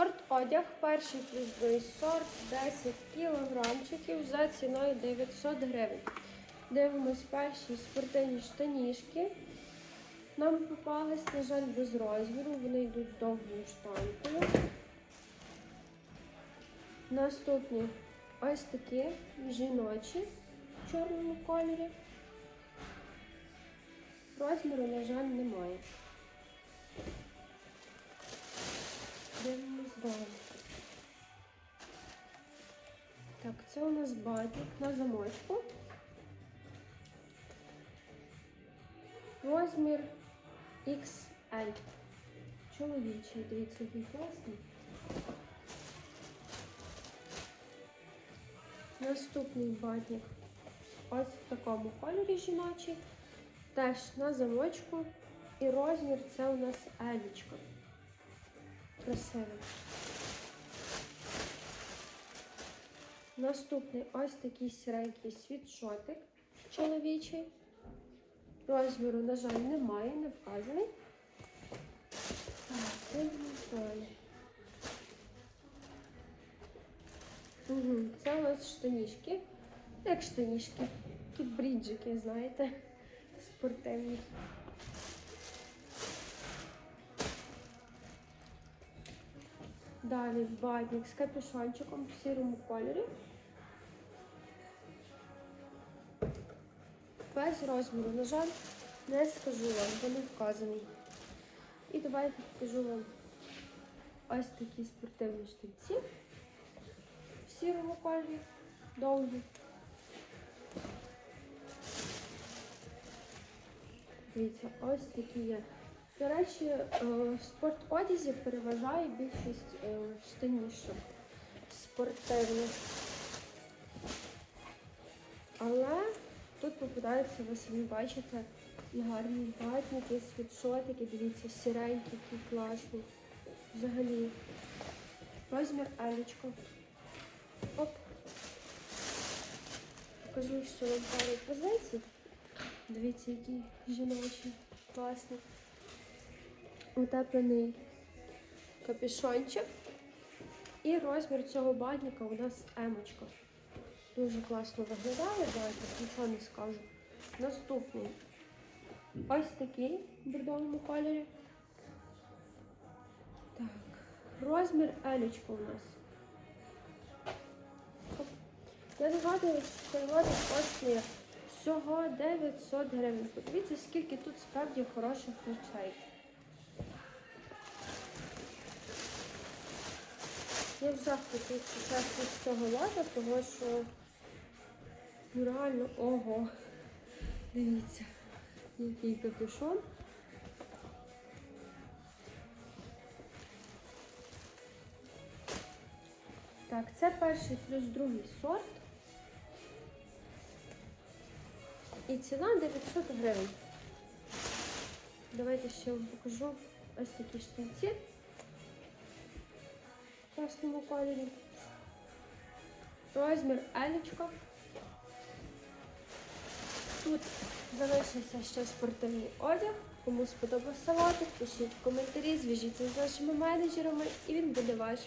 Спортодяг, перший плюс другий сорт, 10 кілограмчиків за ціною 900 гривень. Дивимось перші спортивні штанішки. Нам попались, на жаль, без розміру, вони йдуть з довгою штанкою. Наступні ось такі жіночі в чорному кольорі. Розміру, на жаль, немає. Дивимось. Так, це у нас батник на замочку. Розмір XL. Чоловічий, дивіться, який класний. Наступний батник ось в такому кольорі жіночий. Теж на замочку. І розмір це у нас елічка. Красивий. Наступний ось такий сіренький світшотик чоловічий. Розміру, на жаль, немає, не вказаний. Так, далі. Угу, це у нас штанішки. Як штанішки, такі бріджики, знаєте, спортивні. Далі батник з капюшончиком в сірому кольорі. Без розміру, на жаль, не скажу вам, бо не вказаний. І давайте покажу вам ось такі спортивні штанці в сірому кольорі, довгі. Дивіться, ось такі є. До речі, е, в спортодязі переважає більшість е, штанішок спортивних. Але тут попадаються, ви самі бачите, і гарні батники, світшотики, дивіться, сіренькі, які класні. Взагалі. Розмір елічко. Оп. Покажу, що вам пару позицій. Дивіться, які жіночі, класні. Утеплений капюшончик. І розмір цього бадника у нас емочка. Дуже класно виглядає, давайте нічого не скажу. Наступний. Ось такий в бордовому кольорі. Так, розмір елічка у нас. Я нагадую, що переводить коштує всього 900 гривень. Подивіться, скільки тут справді хороших речей. Я в захваті, якщо з цього лада, тому що ну, реально ого. Дивіться, який капюшон. Так, це перший плюс другий сорт. І ціна 900 гривень. Давайте ще вам покажу ось такі штанці в красному кольорі. Розмір елічка. Тут залишився ще спортивний одяг. Кому сподобався лотик, пишіть в коментарі, зв'яжіться з нашими менеджерами і він буде ваш.